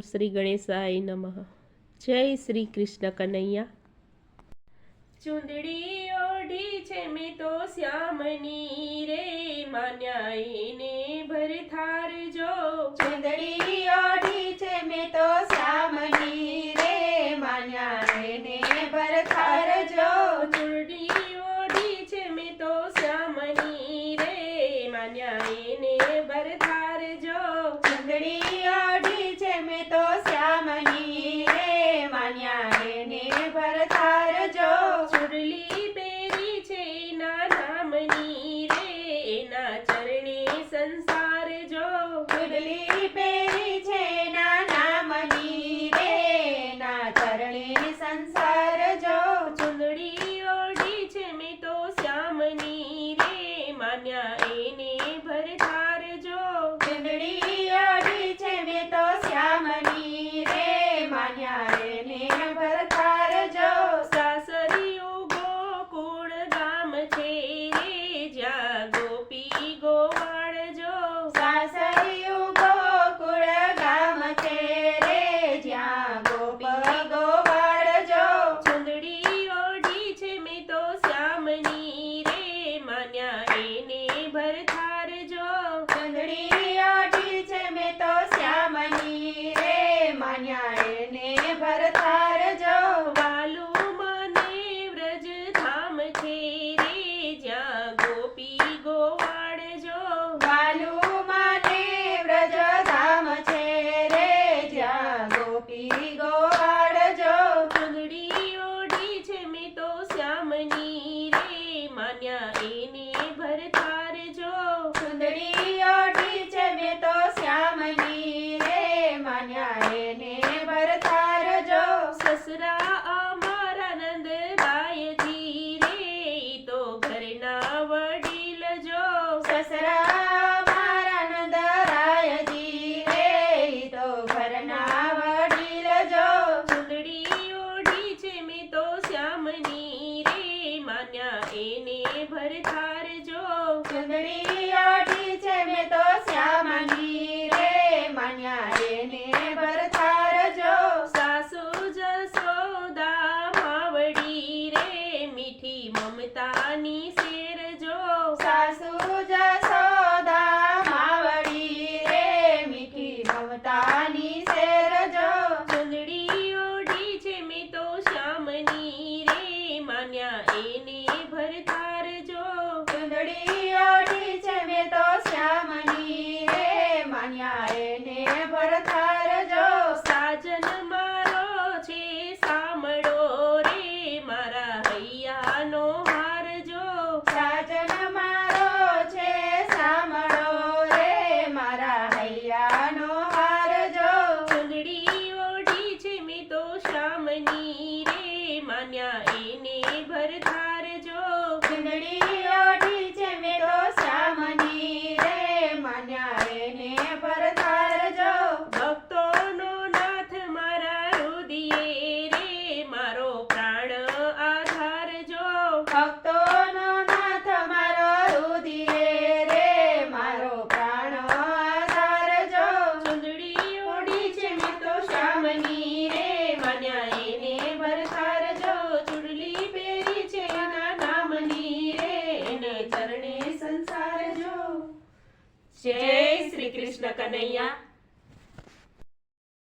શ્રી ગણેશાય નમઃ. જય શ્રી કૃષ્ણ કનૈયા. ચૂંદડી ઓઢી છે મેં તો શ્યામની રે માન્યાઈને ભરથાર જો ચૂંદડી છે જ્યાં ગોપી ગોવાડ જો વાલુ માતે વ્રજ ધામ છે રે, જ્યાં ગોપી ગોવાડ જો પગડી ઓઢી છે મેં તો શ્યામની રે, માન્યા એને ભરતાર જો સુંદરી ઓઢી છે મેં તો શ્યામની રે, માન્યા એને ભરતાર સસરા વસરા મારા દરાયજી રે તો ઘરના વડીલ જો ચૂંદડી ઓઢી છે મેં તો શ્યામની રે. માન્યા એને ભરતાર જો જય શ્રી કૃષ્ણ કનૈયા.